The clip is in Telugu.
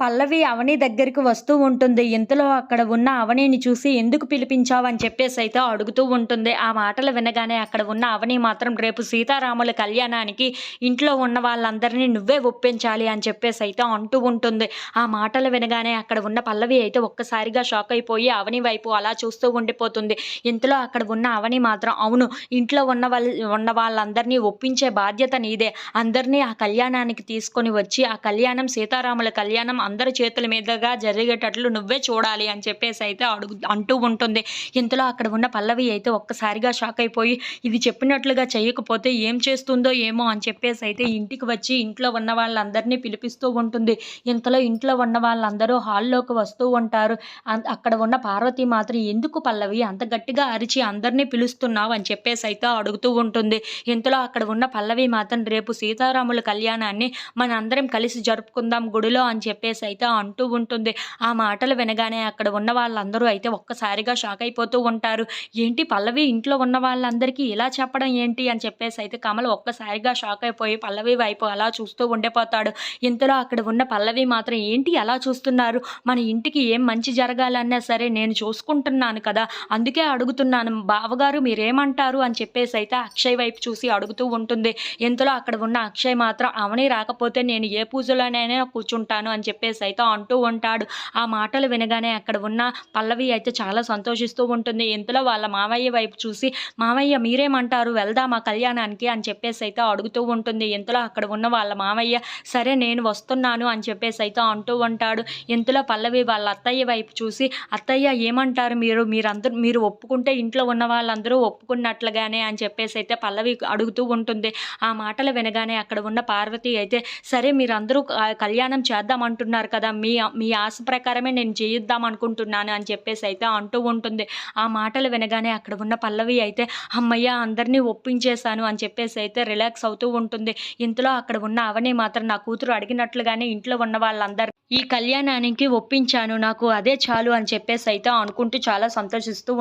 పల్లవి అవని దగ్గరికి వస్తూ ఉంటుంది. ఇంతలో అక్కడ ఉన్న అవనిని చూసి ఎందుకు పిలిపించావు? అని చెప్పేసి అయితే అడుగుతూ ఉంటుంది. ఆ మాటలు వినగానే అక్కడ ఉన్న అవని మాత్రం రేపు సీతారాముల కళ్యాణానికి ఇంట్లో ఉన్న వాళ్ళందరినీ నువ్వే ఒప్పించాలి అని చెప్పేసి అయితే అంటూ ఉంటుంది. ఆ మాటలు వినగానే అక్కడ ఉన్న పల్లవి అయితే ఒక్కసారిగా షాక్ అయిపోయి అవని వైపు అలా చూస్తూ ఉండిపోతుంది. ఇంతలో అక్కడ ఉన్న అవని మాత్రం అవును ఇంట్లో ఉన్న వాళ్ళ ఉన్న వాళ్ళందరినీ ఒప్పించే బాధ్యత నీదే. అందరినీ ఆ కళ్యాణానికి తీసుకొని వచ్చి ఆ కళ్యాణం సీతారాముల కళ్యాణం అందరి చేతుల మీదుగా జరిగేటట్లు నువ్వే చూడాలి అని చెప్పేసి అయితే అడుగు అంటూ ఉంటుంది. ఇంతలో అక్కడ ఉన్న పల్లవి అయితే ఒక్కసారిగా షాక్ అయిపోయి ఇది చెప్పినట్లుగా చేయకపోతే ఏం చేస్తుందో ఏమో అని చెప్పేసి అయితే ఇంటికి వచ్చి ఇంట్లో ఉన్న వాళ్ళందరినీ పిలిపిస్తూ ఉంటుంది. ఇంతలో ఇంట్లో ఉన్న వాళ్ళందరూ హాల్లోకి వస్తూ ఉంటారు. అక్కడ ఉన్న పార్వతి మాత్రం ఎందుకు పల్లవి అంత గట్టిగా అరిచి అందరినీ పిలుస్తున్నావు? అని చెప్పేసి అయితే అడుగుతూ ఉంటుంది. ఇంతలో అక్కడ ఉన్న పల్లవి మాత్రం రేపు సీతారాముల కళ్యాణాన్ని మన అందరం కలిసి జరుపుకుందాం గుడిలో అని చెప్పేసి అయితే అంటూ ఉంటుంది. ఆ మాటలు వినగానే అక్కడ ఉన్న వాళ్ళందరూ అయితే ఒక్కసారిగా షాక్ అయిపోతూ ఉంటారు. ఏంటి పల్లవి ఇంట్లో ఉన్న వాళ్ళందరికీ ఇలా చెప్పడం ఏంటి అని చెప్పేసి అయితే కమల్ ఒక్కసారిగా షాక్ అయిపోయి పల్లవి వైపు అలా చూస్తూ ఉండిపోతాడు. ఇంతలో అక్కడ ఉన్న పల్లవి మాత్రం ఏంటి అలా చూస్తున్నారు? మన ఇంటికి ఏం మంచి జరగాలన్నా సరే నేను చూసుకుంటున్నాను కదా. అందుకే అడుగుతున్నాను. బావగారు మీరేమంటారు? అని చెప్పేసి అయితే అక్షయ్ వైపు చూసి అడుగుతూ ఉంటుంది. ఇంతలో అక్కడ ఉన్న అక్షయ్ మాత్రం అవని రాకపోతే నేను ఏ పూజలోనైనా కూర్చుంటాను అని చెప్పి చెప్పేసి అయితే అంటూ ఉంటాడు. ఆ మాటలు వినగానే అక్కడ ఉన్న పల్లవి అయితే చాలా సంతోషిస్తూ ఉంటుంది. ఇంతలో వాళ్ళ మావయ్య వైపు చూసి మావయ్య మీరేమంటారు? వెళ్దామా కళ్యాణానికి అని చెప్పేసి అయితే అడుగుతూ ఉంటుంది. ఇంతలో అక్కడ ఉన్న వాళ్ళ మావయ్య సరే నేను వస్తున్నాను అని చెప్పేసి అయితే అంటూ ఉంటాడు. ఇంతలో పల్లవి వాళ్ళ అత్తయ్య వైపు చూసి అత్తయ్య ఏమంటారు మీరు? మీరందరూ మీరు ఒప్పుకుంటే ఇంట్లో ఉన్న వాళ్ళందరూ ఒప్పుకున్నట్లుగానే అని చెప్పేసి అయితే పల్లవి అడుగుతూ ఉంటుంది. ఆ మాటలు వినగానే అక్కడ ఉన్న పార్వతి అయితే సరే మీరందరూ కళ్యాణం చేద్దాం అనుకుంటున్నారు కదా మీ మీ ఆశ ప్రకారమే నేను చేయిద్దాం అనుకుంటున్నాను అని చెప్పేసి అయితే అంటూ ఉంటుంది. ఆ మాటలు వినగానే అక్కడ ఉన్న పల్లవి అయితే అమ్మయ్య అందరినీ ఒప్పించేశాను అని చెప్పేసి అయితే రిలాక్స్ అవుతూ ఉంటుంది. ఇంతలో అక్కడ ఉన్న అవని మాత్రం నా కూతురు అడిగినట్లుగానే ఇంట్లో ఉన్న వాళ్ళందరూ ఈ కళ్యాణానికి ఒప్పించాను నాకు అదే చాలు అని చెప్పేసి అయితే అనుకుంటూ చాలా సంతోషిస్తూ